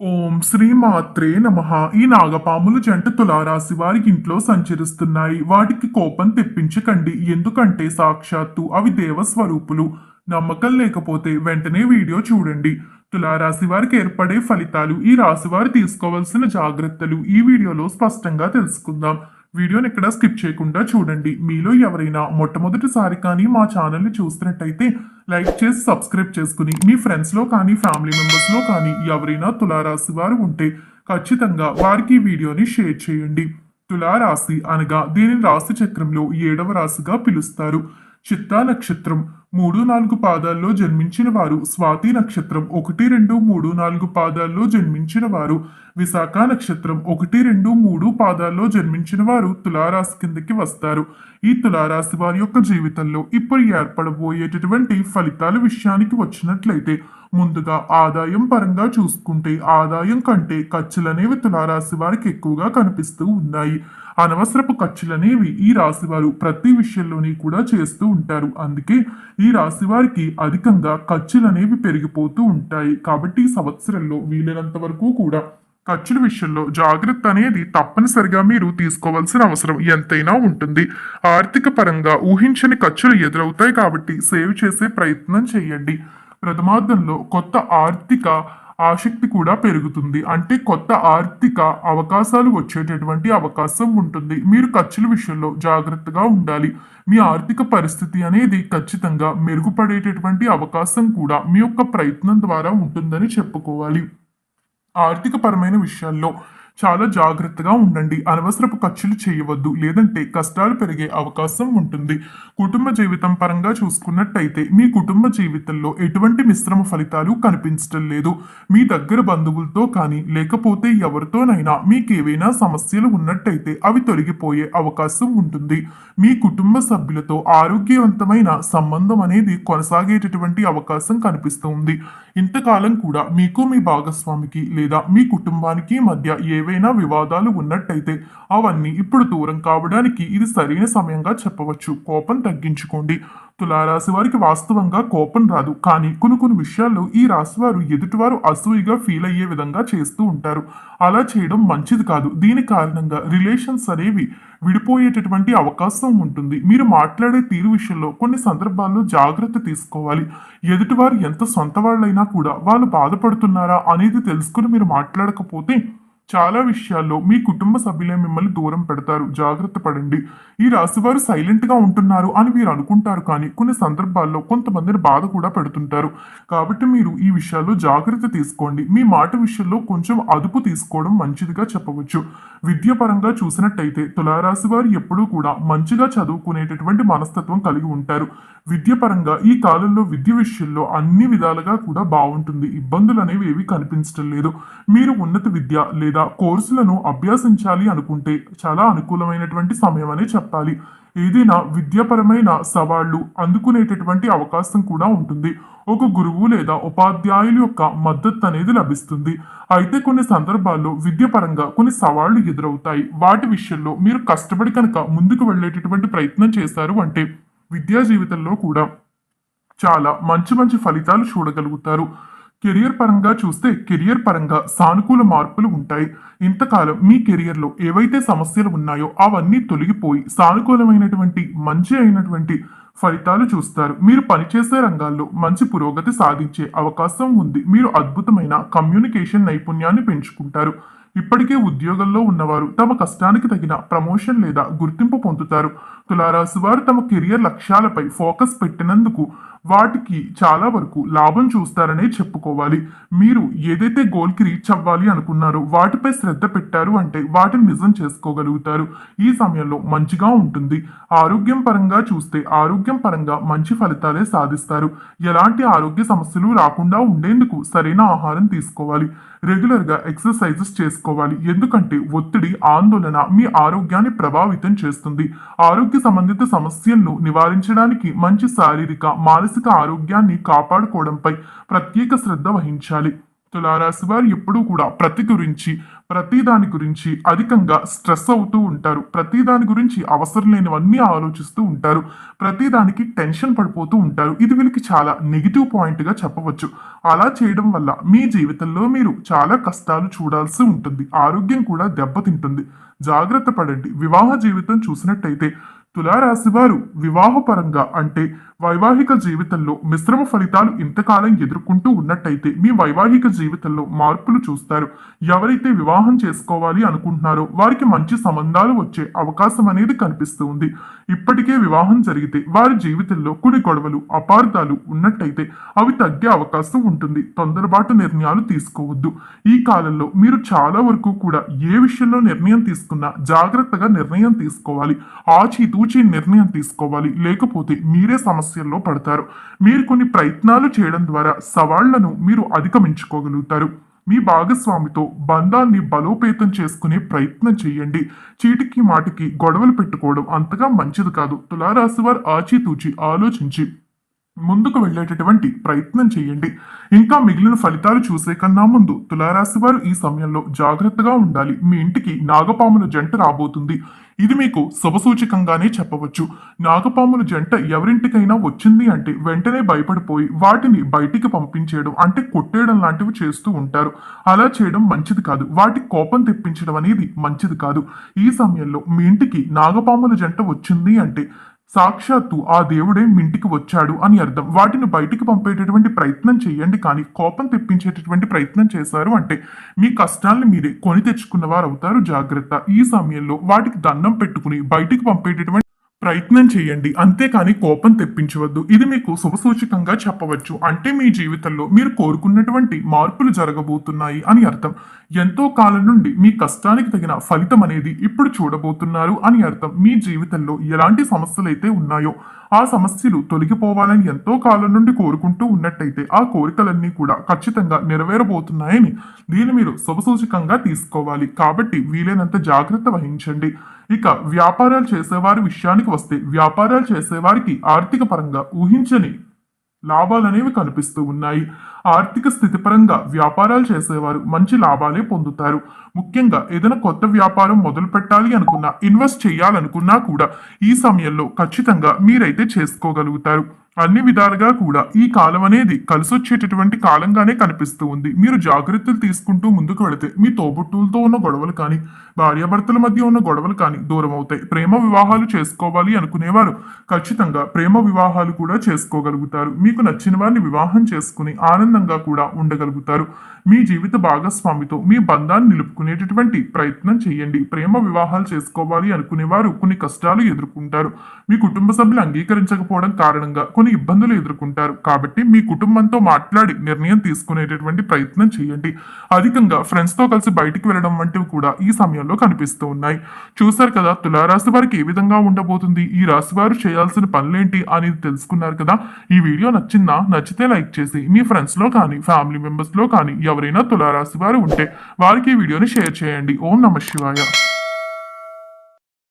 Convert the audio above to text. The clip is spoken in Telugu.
ఓం శ్రీ మాత్రే నమ. ఈ నాగపాములు జంట తులారాశి వారికి ఇంట్లో సంచరిస్తున్నాయి. వాటికి కోపం తెప్పించకండి. ఎందుకంటే సాక్షాత్తు అవి దేవస్వరూపులు నమ్మకం లేకపోతే వెంటనే వీడియో చూడండి. తులారాశి వారికి ఏర్పడే ఫలితాలు ఈ రాశి వారు తీసుకోవాల్సిన జాగ్రత్తలు ఈ వీడియోలో స్పష్టంగా తెలుసుకుందాం. వీడియోని ఎక్కడ స్కిప్ చేయకుండా చూడండి. మీలో ఎవరైనా మొట్టమొదటిసారి కానీ మా ఛానల్ని చూస్తున్నట్టయితే లైక్ చేసి సబ్స్క్రైబ్ చేసుకుని మీ ఫ్రెండ్స్లో కానీ ఫ్యామిలీ మెంబర్స్లో కానీ ఎవరైనా తులారాశి వారు ఉంటే ఖచ్చితంగా వారికి ఈ వీడియోని షేర్ చేయండి. తులారాశి అనగా దీనిని రాశి చక్రంలో ఏడవ రాశిగా పిలుస్తారు. చిత్తా నక్షత్రం మూడు నాలుగు పాదాల్లో జన్మించిన వారు. స్వాతి నక్షత్రం ఒకటి రెండు మూడు నాలుగు పాదాల్లో జన్మించిన వారు. విశాఖ నక్షత్రం ఒకటి రెండు మూడు పాదాల్లో జన్మించిన వారు తులారాశి కిందకి వస్తారు. ఈ తులారాశి వారి యొక్క జీవితంలో ఇప్పుడు ఏర్పడబోయేటటువంటి ఫలితాల విషయానికి వచ్చినట్లయితే ముందుగా ఆదాయం పరంగా చూసుకుంటే ఆదాయం కంటే ఖర్చులనేవి తులారాశి వారికి ఎక్కువగా కనిపిస్తూ ఉన్నాయి. అనవసరపు ఖర్చులనేవి ఈ రాశి వారు ప్రతి విషయంలోని కూడా చేస్తూ ఉంటారు. అందుకే ఈ రాశి వారికి అధికంగా ఖర్చులనేవి పెరిగిపోతూ ఉంటాయి. కాబట్టి ఈ సంవత్సరంలో వీలైనంత వరకు కూడా ఖర్చుల విషయంలో జాగ్రత్త అనేది తప్పనిసరిగా మీరు తీసుకోవాల్సిన అవసరం ఎంతైనా ఉంటుంది. ఆర్థిక పరంగా ఊహించని ఖర్చులు ఎదురవుతాయి కాబట్టి సేవ్ చేసే ప్రయత్నం చేయండి. ప్రథమార్థంలో కొత్త ఆర్థిక ఆసక్తి కూడా పెరుగుతుంది. అంటే కొత్త ఆర్థిక అవకాశాలు వచ్చేటటువంటి అవకాశం ఉంటుంది. మీరు ఖర్చుల విషయంలో జాగ్రత్తగా ఉండాలి. మీ ఆర్థిక పరిస్థితి అనేది ఖచ్చితంగా మెరుగుపడేటటువంటి అవకాశం కూడా మీ యొక్క ప్రయత్నం ద్వారా ఉంటుందని చెప్పుకోవాలి. ఆర్థిక పరమైన విషయాల్లో చాలా జాగ్రత్తగా ఉండండి. అనవసరపు ఖర్చులు చేయవద్దు. లేదంటే కష్టాలు పెరిగే అవకాశం ఉంటుంది. కుటుంబ జీవితం పరంగా చూసుకున్నట్టయితే మీ కుటుంబ జీవితంలో ఎటువంటి మిశ్రమ ఫలితాలు కనిపించడం లేదు. మీ దగ్గర బంధువులతో కానీ లేకపోతే ఎవరితోనైనా మీకు ఏవైనా సమస్యలు ఉన్నట్టయితే అవి తొలగిపోయే అవకాశం ఉంటుంది. మీ కుటుంబ సభ్యులతో ఆరోగ్యవంతమైన సంబంధం అనేది కొనసాగేటటువంటి అవకాశం కనిపిస్తుంది. ఇంతకాలం కూడా మీకు మీ భాగస్వామికి లేదా మీ కుటుంబానికి మధ్య ఏవైనా వివాదాలు ఉన్నట్టయితే అవన్నీ ఇప్పుడు దూరం కావడానికి ఇది సరైన సమయంగా చెప్పవచ్చు. కోపం తగ్గించుకోండి. తులారాశి వారికి వాస్తవంగా కోపం రాదు. కానీ కొన్ని కొన్ని విషయాల్లో ఈ రాశి వారు ఎదుటివారు అసూయిగా ఫీల్ అయ్యే విధంగా చేస్తూ ఉంటారు. అలా చేయడం మంచిది కాదు. దీని కారణంగా రిలేషన్స్ అనేవి విడిపోయేటటువంటి అవకాశం ఉంటుంది. మీరు మాట్లాడే తీరు విషయంలో కొన్ని సందర్భాల్లో జాగ్రత్త తీసుకోవాలి. ఎదుటివారు ఎంత సొంత వాళ్ళైనా కూడా వాళ్ళు బాధపడుతున్నారా అనేది తెలుసుకుని మీరు మాట్లాడకపోతే చాలా విషయాల్లో మీ కుటుంబ సభ్యులే మిమ్మల్ని దూరం పెడతారు. జాగ్రత్త పడండి. ఈ రాశివారు సైలెంట్గా ఉంటున్నారు అని మీరు అనుకుంటారు కానీ కొన్ని సందర్భాల్లో కొంతమందిని బాధ కూడా పెడుతుంటారు. కాబట్టి మీరు ఈ విషయాల్లో జాగ్రత్త తీసుకోండి. మీ మాట విషయంలో కొంచెం అదుపు తీసుకోవడం మంచిదిగా చెప్పవచ్చు. విద్యాపరంగా చూసినట్టయితే తులారాశి వారు ఎప్పుడూ కూడా మంచిగా చదువుకునేటటువంటి మనస్తత్వం కలిగి ఉంటారు. విద్యపరంగా ఈ కాలంలో విద్య విషయంలో అన్ని విధాలుగా కూడా బాగుంటుంది. ఇబ్బందులు అనేవి ఏవి కనిపించడం లేదు. మీరు ఉన్నత విద్య లేదా కోర్సులను అభ్యసించాలి అనుకుంటే చాలా అనుకూలమైనటువంటి సమయం అనే చెప్పాలి. ఏదైనా విద్యాపరమైన సవాళ్ళు అందుకునేటటువంటి అవకాశం కూడా ఉంటుంది. ఒక గురువు లేదా ఉపాధ్యాయుల యొక్క మద్దతు అనేది లభిస్తుంది. అయితే కొన్ని సందర్భాల్లో విద్యపరంగా కొన్ని సవాళ్ళు ఎదురవుతాయి. వాటి విషయంలో మీరు కష్టపడి కనుక ముందుకు వెళ్ళేటటువంటి ప్రయత్నం చేశారు అంటే విద్యా జీవితంలో కూడా చాలా మంచి మంచి ఫలితాలు చూడగలుగుతారు. కెరియర్ పరంగా చూస్తే కెరియర్ పరంగా సానుకూల మార్పులు ఉంటాయి. ఇంతకాలం మీ కెరియర్లో ఏవైతే సమస్యలు ఉన్నాయో అవన్నీ తొలగిపోయి సానుకూలమైనటువంటి మంచి అయినటువంటి ఫలితాలు చూస్తారు. మీరు పనిచేసే రంగాల్లో మంచి పురోగతి సాధించే అవకాశం ఉంది. మీరు అద్భుతమైన కమ్యూనికేషన్ నైపుణ్యాన్ని పెంచుకుంటారు. ఇప్పటికే ఉద్యోగంలో ఉన్నవారు తమ కష్టానికి తగిన ప్రమోషన్ లేదా గుర్తింపు పొందుతారు. తులారాశి వారు తమ కెరియర్ లక్ష్యాలపై ఫోకస్ పెట్టినందుకు వాటికి చాలా వరకు లాభం చూస్తారనే చెప్పుకోవాలి. మీరు ఏదైతే గోల్కి రీచ్ అవ్వాలి అనుకున్నారో వాటిపై శ్రద్ధ పెట్టారు అంటే వాటిని నిజం చేసుకోగలుగుతారు. ఈ సమయంలో మంచిగా ఉంటుంది. ఆరోగ్యం పరంగా చూస్తే ఆరోగ్యం పరంగా మంచి ఫలితాలే సాధిస్తారు. ఎలాంటి ఆరోగ్య సమస్యలు రాకుండా ఉండేందుకు సరైన ఆహారం తీసుకోవాలి. రెగ్యులర్గా ఎక్సర్సైజెస్ చేసుకోవాలి. ఎందుకంటే ఒత్తిడి ఆందోళన మీ ఆరోగ్యాన్ని ప్రభావితం చేస్తుంది. ఆరోగ్య సంబంధిత సమస్యలను నివారించడానికి మంచి శారీరక మానసిక ఆరోగ్యాన్ని కాపాడుకోవడంపై ప్రత్యేక శ్రద్ధ వహించాలి. తులారాశి వారు ఎప్పుడూ కూడా ప్రతి గురించి ప్రతి దాని గురించి అధికంగా స్ట్రెస్ అవుతూ ఉంటారు. ప్రతి దాని గురించి అవసరం లేనివన్నీ ఆలోచిస్తూ ఉంటారు. ప్రతి దానికి టెన్షన్ పడిపోతూ ఉంటారు. ఇది వీళ్ళకి చాలా నెగిటివ్ పాయింట్గా చెప్పవచ్చు. అలా చేయడం వల్ల మీ జీవితంలో మీరు చాలా కష్టాలు చూడాల్సి ఉంటుంది. ఆరోగ్యం కూడా దెబ్బతింటుంది. జాగ్రత్త పడండి. వివాహ జీవితం చూసినట్టయితే తులారాశి వారు వివాహపరంగా అంటే వైవాహిక జీవితంలో మిశ్రమ ఫలితాలు ఇంతకాలం ఎదుర్కొంటూ ఉన్నట్టయితే మీ వైవాహిక జీవితంలో మార్పులు చూస్తారు. ఎవరైతే వివాహం చేసుకోవాలి అనుకుంటున్నారో వారికి మంచి సంబంధాలు వచ్చే అవకాశం అనేది కనిపిస్తూ ఉంది. ఇప్పటికే వివాహం జరిగితే వారి జీవితంలో కొన్ని గొడవలు అపార్థాలు ఉన్నట్టయితే అవి తగ్గే అవకాశం ఉంటుంది. తొందరపాటు నిర్ణయాలు తీసుకోవద్దు. ఈ కాలంలో మీరు చాలా వరకు కూడా ఏ విషయంలో నిర్ణయం తీసుకున్నా జాగ్రత్తగా నిర్ణయం తీసుకోవాలి. ఆచితూచి నిర్ణయం తీసుకోవాలి. లేకపోతే మీరే సమస్య సమస్యల్లో పడతారు. మీరు కొన్ని ప్రయత్నాలు చేయడం ద్వారా సవాళ్ళను మీరు అధిగమించుకోగలుగుతారు. మీ భాగస్వామితో బంధాన్ని బలోపేతం చేసుకునే ప్రయత్నం చేయండి. చీటికి మాటికి గొడవలు పెట్టుకోవడం అంతగా మంచిది కాదు. తులారాశి వారు ఆచితూచి ఆలోచించి ముందుకు వెళ్ళేటటువంటి ప్రయత్నం చేయండి. ఇంకా మిగిలిన ఫలితాలు చూసే కన్నా ముందు తులారాశి వారు ఈ సమయంలో జాగ్రత్తగా ఉండాలి. మీ ఇంటికి నాగపాముల జంట రాబోతుంది. ఇది మీకు శుభసూచకంగానే చెప్పవచ్చు. నాగపాముల జంట ఎవరింటికైనా వచ్చింది అంటే వెంటనే భయపడిపోయి వాటిని బయటికి పంపించేయడం అంటే కొట్టేయడం లాంటివి చేస్తూ ఉంటారు. అలా చేయడం మంచిది కాదు. వాటి కోపం తెప్పించడం అనేది మంచిది కాదు. ఈ సమయంలో మీ ఇంటికి నాగపాముల జంట వచ్చింది అంటే సాక్షాత్తు ఆ దేవుడే మింటికి వచ్చాడు అని అర్థం. వాటిని బయటికి పంపేటటువంటి ప్రయత్నం చేయండి కానీ కోపం తెప్పించేటటువంటి ప్రయత్నం చేశారు అంటే మీ కష్టాలను మీరే కొని తెచ్చుకున్న వారు అవుతారు జాగ్రత్త. ఈ సమయంలో వాటికి దండం పెట్టుకుని బయటికి పంపేటటువంటి ప్రయత్నం చేయండి. అంతేకాని కోపం తెప్పించవద్దు. ఇది మీకు శుభసూచకంగా చెప్పవచ్చు. అంటే మీ జీవితంలో మీరు కోరుకున్నటువంటి మార్పులు జరగబోతున్నాయి అని అర్థం. ఎంతో కాలం నుండి మీ కష్టానికి తగిన ఫలితం అనేది ఇప్పుడు చూడబోతున్నారు అని అర్థం. మీ జీవితంలో ఎలాంటి సమస్యలు అయితే ఉన్నాయో ఆ సమస్యలు తొలగిపోవాలని ఎంతో కాలం నుండి కోరుకుంటూ ఉన్నట్టయితే ఆ కోరికలన్నీ కూడా ఖచ్చితంగా నెరవేరబోతున్నాయని దీన్ని మీరు శుభసూచకంగా తీసుకోవాలి. కాబట్టి వీలైనంత జాగ్రత్త వహించండి. ఇక వ్యాపారాలు చేసేవారి విషయానికి వస్తే వ్యాపారాలు చేసేవారికి ఆర్థిక పరంగా ఊహించని లాభాలనేవి కనిపిస్తూ ఉన్నాయి. ఆర్థిక స్థితి పరంగా వ్యాపారాలు చేసేవారు మంచి లాభాలే పొందుతారు. ముఖ్యంగా ఏదైనా కొత్త వ్యాపారం మొదలు పెట్టాలి అనుకున్నా ఇన్వెస్ట్ చేయాలనుకున్నా కూడా ఈ సమయంలో ఖచ్చితంగా మీరైతే చేసుకోగలుగుతారు. అన్ని విధాలుగా కూడా ఈ కాలం అనేది కలిసొచ్చేటటువంటి కాలంగానే కనిపిస్తూ ఉంది. మీరు జాగ్రత్తలు తీసుకుంటూ ముందుకు వెళితే మీ తోబుట్టులతో ఉన్న గొడవలు కానీ భార్యాభర్తల మధ్య ఉన్న గొడవలు కానీ దూరం అవుతాయి. ప్రేమ వివాహాలు చేసుకోవాలి అనుకునేవారు ఖచ్చితంగా ప్రేమ వివాహాలు కూడా చేసుకోగలుగుతారు. మీకు నచ్చిన వారిని వివాహం చేసుకుని ఆనందంగా కూడా ఉండగలుగుతారు. మీ జీవిత భాగస్వామితో మీ బంధాన్ని నిలుపుకునేటటువంటి ప్రయత్నం చేయండి. ప్రేమ వివాహాలు చేసుకోవాలి అనుకునేవారు కొన్ని కష్టాలు ఎదుర్కొంటారు. మీ కుటుంబ సభ్యులు అంగీకరించకపోవడం కారణంగా కొన్ని ఇబ్బందులు ఎదుర్కొంటారు. కాబట్టి మీ కుటుంబంతో మాట్లాడి నిర్ణయం తీసుకునేటటువంటి ప్రయత్నం చేయండి. అధికంగా ఫ్రెండ్స్తో కలిసి బయటికి వెళ్ళడం వంటివి కూడా ఈ సమయంలో కనిపిస్తూ ఉన్నాయి. చూశారు కదా తులారాశి వారికి ఏ విధంగా ఉండబోతుంది? ఈ రాశి వారు చేయాల్సిన పనులేంటి అనేది తెలుసుకున్నారు కదా? ఈ వీడియో నచ్చిందా? నచ్చితే లైక్ చేసి మీ ఫ్రెండ్స్లో కానీ ఫ్యామిలీ మెంబర్స్లో కానీ ఎవరైనా తులారాశి వారు ఉంటే వారికి ఈ వీడియోని షేర్ చేయండి. ఓం నమ శివాయ.